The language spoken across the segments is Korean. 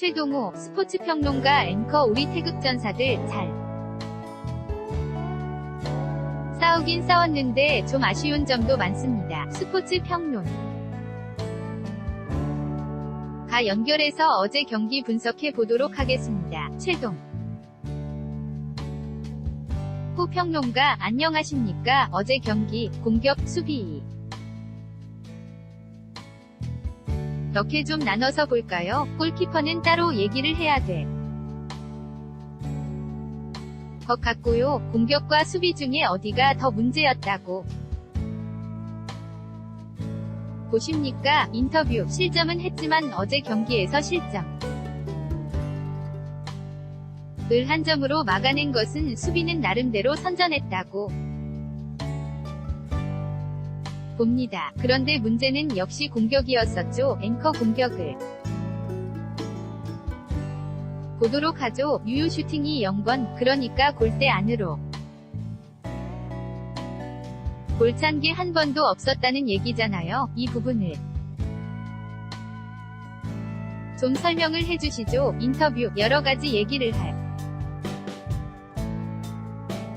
최동호 스포츠평론가 앵커 우리 태극전사들 잘 싸우긴 싸웠는데 좀 아쉬운 점도 많습니다. 스포츠 평론 가 연결해서 어제 경기 분석해 보도록 하겠습니다. 최동 호 평론가 안녕하십니까? 어제 경기 공격 수비 이렇게 좀 나눠서 볼까요? 골키퍼는 따로 얘기를 해야 돼. 것 같고요. 공격과 수비 중에 어디가 더 문제였다고. 보십니까? 인터뷰. 실점은 했지만 어제 경기에서 실점. 을한 점으로 막아낸 것은 수비는 나름대로 선전했다고. 봅니다. 그런데 문제는 역시 공격이었었죠. 앵커 공격을. 보도록 하죠. 유효 슈팅이 0번, 그러니까 골대 안으로. 골찬 게 한 번도 없었다는 얘기잖아요. 이 부분을. 좀 설명을 해주시죠. 인터뷰, 여러 가지 얘기를 할.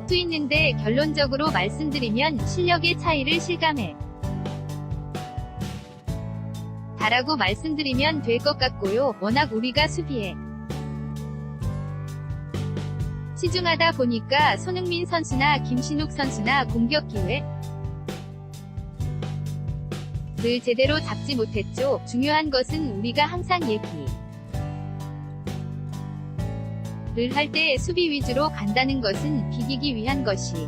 수 있는데 결론적으로 말씀드리면 실력의 차이를 실감해. 다라고 말씀드리면 될 것 같고요. 워낙 우리가 수비에 치중하다 보니까 손흥민 선수나 김신욱 선수나 공격 기회 를 제대로 잡지 못했죠. 중요한 것은 우리가 항상 얘기 를 할 때 수비 위주로 간다는 것은 비기기 위한 것이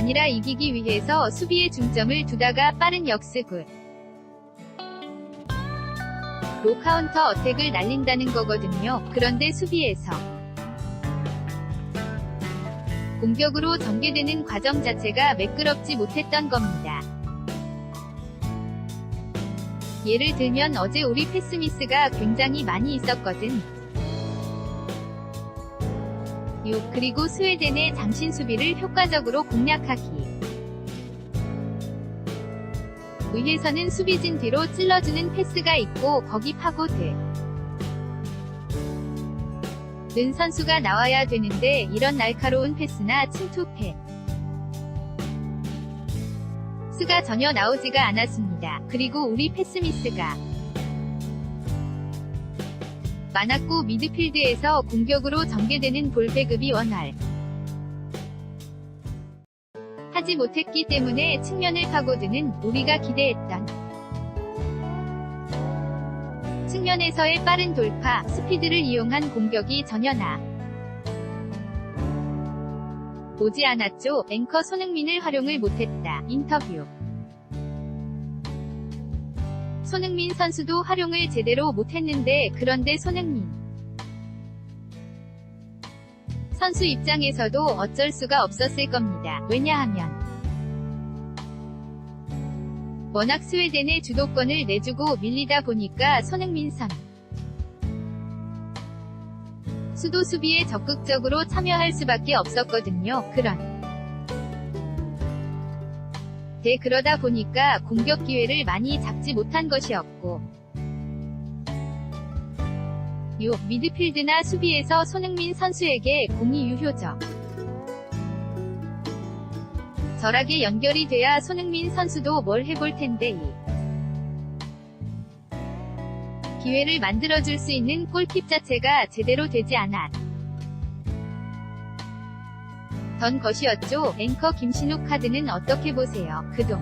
아니라 이기기 위해서 수비에 중점을 두다가 빠른 역습을 로 카운터 어택을 날린다는 거거든요. 그런데 수비에서 공격으로 전개되는 과정 자체가 매끄럽지 못했던 겁니다. 예를 들면 어제 우리 패스미스가 굉장히 많이 있었거든. 6. 그리고 스웨덴의 장신 수비를 효과적으로 공략하기. 의해서는 수비진 뒤로 찔러주는 패스가 있고 거기 파고드. 는 선수가 나와야 되는데 이런 날카로운 패스나 침투패. 스가 전혀 나오지가 않았습니다. 그리고 우리 패스미스가 많았고 미드필드에서 공격으로 전개되는 볼 배급이 원활 하지 못했기 때문에 측면을 파고드는 우리가 기대했던 측면에서의 빠른 돌파, 스피드를 이용한 공격이 전혀 나 오지 않았죠. 앵커 손흥민을 활용을 못했다. 인터뷰 손흥민 선수도 활용을 제대로 못했는데 그런데 손흥민 선수 입장에서도 어쩔 수가 없었을 겁니다. 왜냐하면 워낙 스웨덴의 주도권을 내주고 밀리다 보니까 손흥민 선 수도 수비에 적극적으로 참여할 수밖에 없었거든요. 그런 대 그러다 보니까 공격 기회를 많이 잡지 못한 것이었고 6. 미드필드나 수비에서 손흥민 선수에게 공이 유효적 절하게 연결이 돼야 손흥민 선수도 뭘 해볼 텐데 이 기회를 만들어줄 수 있는 골킥 자체가 제대로 되지 않았 던 것이었죠. 앵커 김신욱 카드는 어떻게 보세요? 그동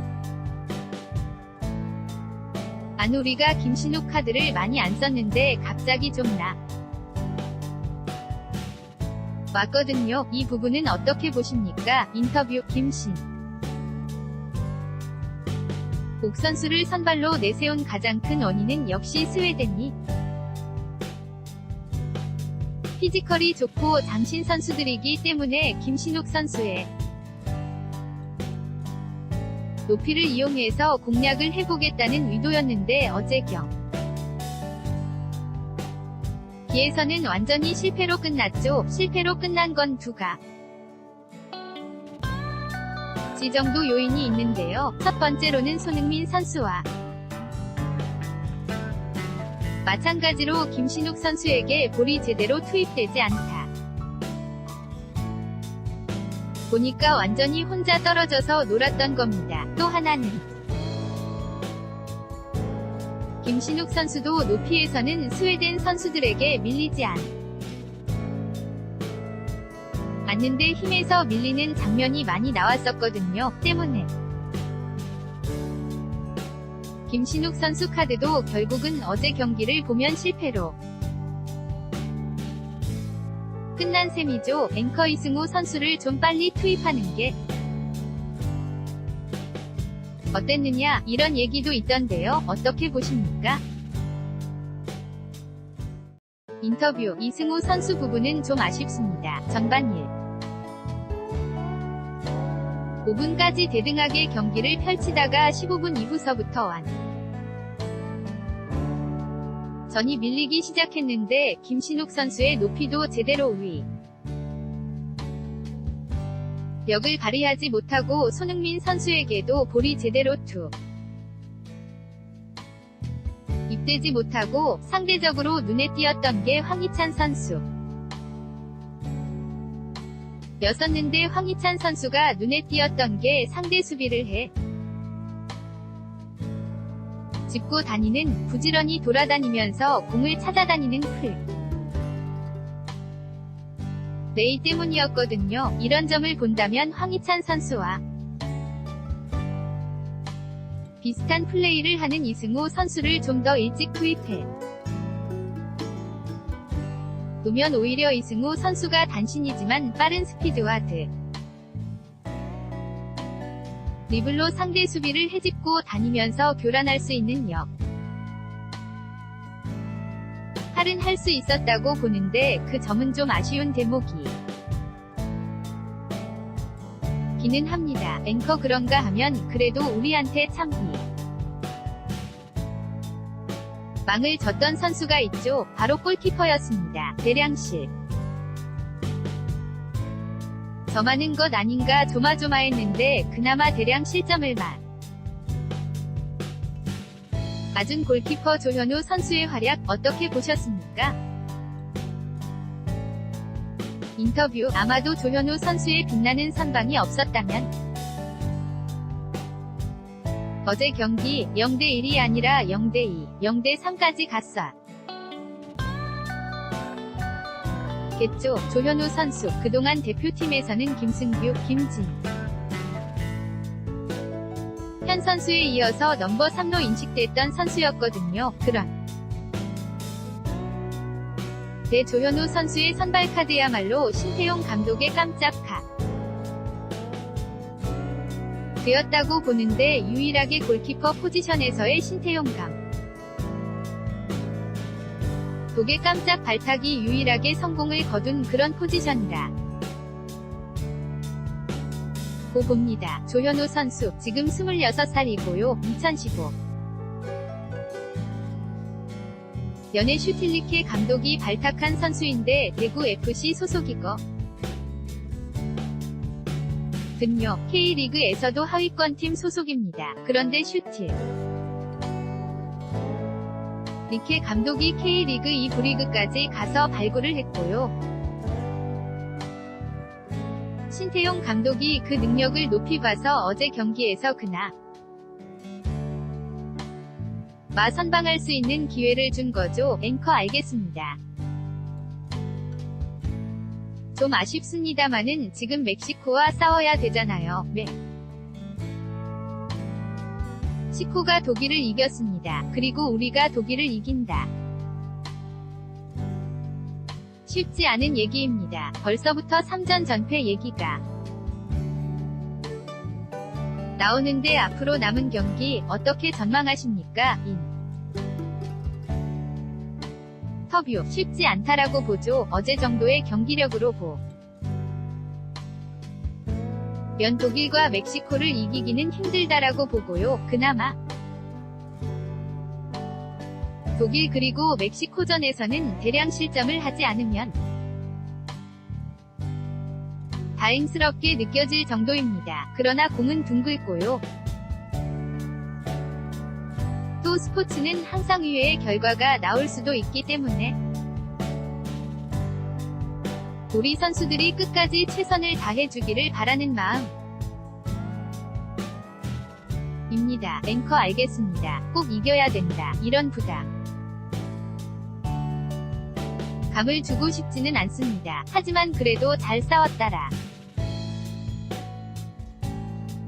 안 우리가 김신욱 카드를 많이 안 썼는데 갑자기 좀 나. 왔거든요. 이 부분은 어떻게 보십니까? 인터뷰 김신 옥 선수를 선발로 내세운 가장 큰 원인은 역시 스웨덴이 피지컬이 좋고 장신 선수들이기 때문에 김신욱 선수의 높이를 이용해서 공략을 해보겠다는 의도였는데 어제 경 기에서는 완전히 실패로 끝났죠. 실패로 끝난 건 두가 지 정도 요인이 있는데요. 첫 번째로는 손흥민 선수와 마찬가지로 김신욱 선수에게 볼이 제대로 투입되지 않다. 보니까 완전히 혼자 떨어져서 놀았던 겁니다. 또 하나는 김신욱 선수도 높이에서는 스웨덴 선수들에게 밀리지 않. 않는데 힘에서 밀리는 장면이 많이 나왔었거든요. 때문에 김신욱 선수 카드도 결국은 어제 경기를 보면 실패로 끝난 셈이죠. 앵커 이승우 선수를 좀 빨리 투입하는 게 어땠느냐 이런 얘기도 있던데요. 어떻게 보십니까? 인터뷰 이승우 선수 부분은 좀 아쉽습니다. 전반일 5분까지 대등하게 경기를 펼치다가 15분 이후서부터 완. 전이 밀리기 시작했는데 김신욱 선수의 높이도 제대로 위. 력을 발휘하지 못하고 손흥민 선수에게도 볼이 제대로 투. 입대지 못하고 상대적으로 눈에 띄었던 게 황희찬 선수 였었는데 황희찬 선수가 눈에 띄었던 게 상대 수비를 해. 짚고 다니는 부지런히 돌아다니면서 공을 찾아다니는 풀. 레이 때문이었거든요. 이런 점을 본다면 황희찬 선수와 비슷한 플레이를 하는 이승우 선수를 좀 더 일찍 투입해 놓으면 오히려 이승우 선수가 단신이지만 빠른 스피드와 드 리블로 상대 수비를 해집고 다니면서 교란할 수 있는 역. 할은 할 수 있었다고 보는데 그 점은 좀 아쉬운 대목이. 기는 합니다. 앵커 그런가 하면 그래도 우리한테 참히. 망을 졌던 선수가 있죠. 바로 골키퍼였습니다. 대량실. 저만은 것 아닌가 조마조마했는데 그나마 대량 실점을 만. 맞은 골키퍼 조현우 선수의 활약 어떻게 보셨습니까? 인터뷰 아마도 조현우 선수의 빛나는 선방이 없었다면 어제 경기 0대1이 아니라 0대2, 0대3까지 갔어. 겠죠. 조현우 선수 그동안 대표팀에서는 김승규, 김진 현 선수에 이어서 넘버 3로 인식됐던 선수였거든요. 그런 대 조현우 선수의 선발 카드야말로 신태용 감독의 깜짝 카 되었다고 보는데 유일하게 골키퍼 포지션에서의 신태용 감 독의 깜짝 발탁이 유일하게 성공을 거둔 그런 포지션이라. 고 봅니다. 조현우 선수, 지금 26살이고요. 2015. 연애 슈틸리케 감독이 발탁한 선수인데 대구 FC 소속이거. 든요. K리그에서도 하위권 팀 소속입니다. 그런데 슈틸. 니케 감독이 K리그 2 부리그까지 가서 발굴을 했고요. 신태용 감독이 그 능력을 높이 봐서 어제 경기에서 그나 마 선방할 수 있는 기회를 준 거죠. 앵커 알겠습니다. 좀 아쉽습니다만은 지금 멕시코와 싸워야 되잖아요. 네. 시코가 독일을 이겼습니다. 그리고 우리가 독일을 이긴다. 쉽지 않은 얘기입니다. 벌써부터 3전 전패 얘기가 나오는데 앞으로 남은 경기 어떻게 전망하십니까? 인 터뷰 쉽지 않다라고 보죠. 어제 정도의 경기력으로 보. 면 독일과 멕시코를 이기기는 힘들다라고 보고요. 그나마 독일 그리고 멕시코전에서는 대량 실점을 하지 않으면 다행스럽게 느껴질 정도입니다. 그러나 공은 둥글고요. 또 스포츠는 항상 의외의 결과가 나올 수도 있기 때문에 우리 선수들이 끝까지 최선을 다해주기를 바라는 마음. 입니다. 앵커 알겠습니다. 꼭 이겨야 된다. 이런 부담. 감을 주고 싶지는 않습니다. 하지만 그래도 잘 싸웠다라.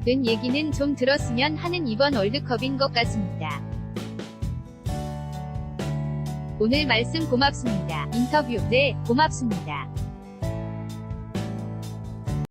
은 얘기는 좀 들었으면 하는 이번 월드컵인 것 같습니다. 오늘 말씀 고맙습니다. 인터뷰, 네, 고맙습니다.